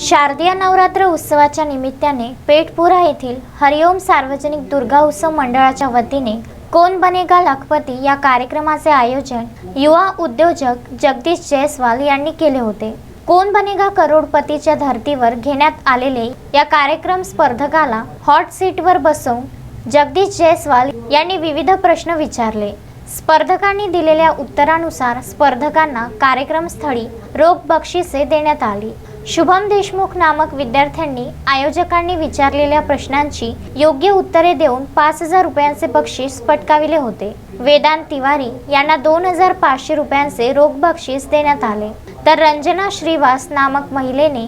शारदीय नवरात्र उत्सवाच्या निमित्ताने पेठपुरा येथील हरिओम सार्वजनिक दुर्गा उत्सव मंडळाच्या वतीने कोण बनेगा लखपती या कार्यक्रमाचे आयोजन युवा उद्योजक जगदीश जयस्वाल यांनी केले होते. कोण बनेगा करोडपतीच्या धर्तीवर घेण्यात आलेले या कार्यक्रम स्पर्धकाला हॉट सीटवर बसवून जगदीश जयस्वाल यांनी विविध प्रश्न विचारले. स्पर्धकांनी दिलेल्या उत्तरानुसार स्पर्धकांना कार्यक्रमस्थळी रोख बक्षिसे देण्यात आली. शुभम देशमुख नामक विद्यार्थ्यांनी आयोजकांनी विचारलेल्या प्रश्नांची योग्य उत्तरे देऊन पाच हजार रुपयांचे बक्षीस पटकाविले होते. वेदांत तिवारी यांना दोन हजार पाचशे रुपयांचे रोख बक्षीस देण्यात आले. तर रंजना श्रीवास नामक महिलेने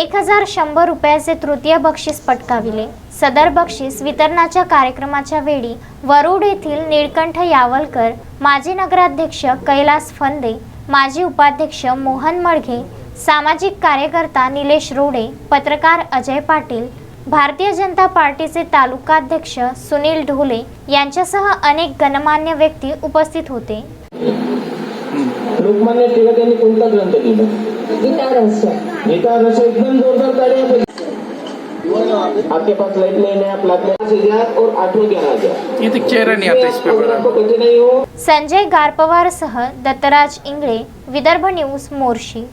एक हजार शंभर रुपयाचे तृतीय बक्षीस पटकाविले. सदर बक्षीस वितरणाच्या कार्यक्रमाच्या वेळी वरुड येथील निळकंठ यावलकर माजी नगराध्यक्ष कैलास फंदे माजी उपाध्यक्ष मोहन मळघे सामाजिक कार्यकर्ता निलेश रोडे पत्रकार अजय पाटील भारतीय जनता पार्टीचे तालुकाध्यक्ष सुनील ढोले यांच्यासह अनेक गणमान्य व्यक्ती उपस्थित होते. लोकमान्य टिळक यांनी कोणता ग्रंथ लिहिला? गीता रहस्य. एकदम जोरदार तालियां। आपके पास लाइट नहीं है आप हजार और आठवें ग्यारह हजार ये तो चेहरा नहीं आता इस पे बड़ा हो. संजय गारपवारसह दत्तराज इंगळे विदर्भ न्यूज मोर्शी.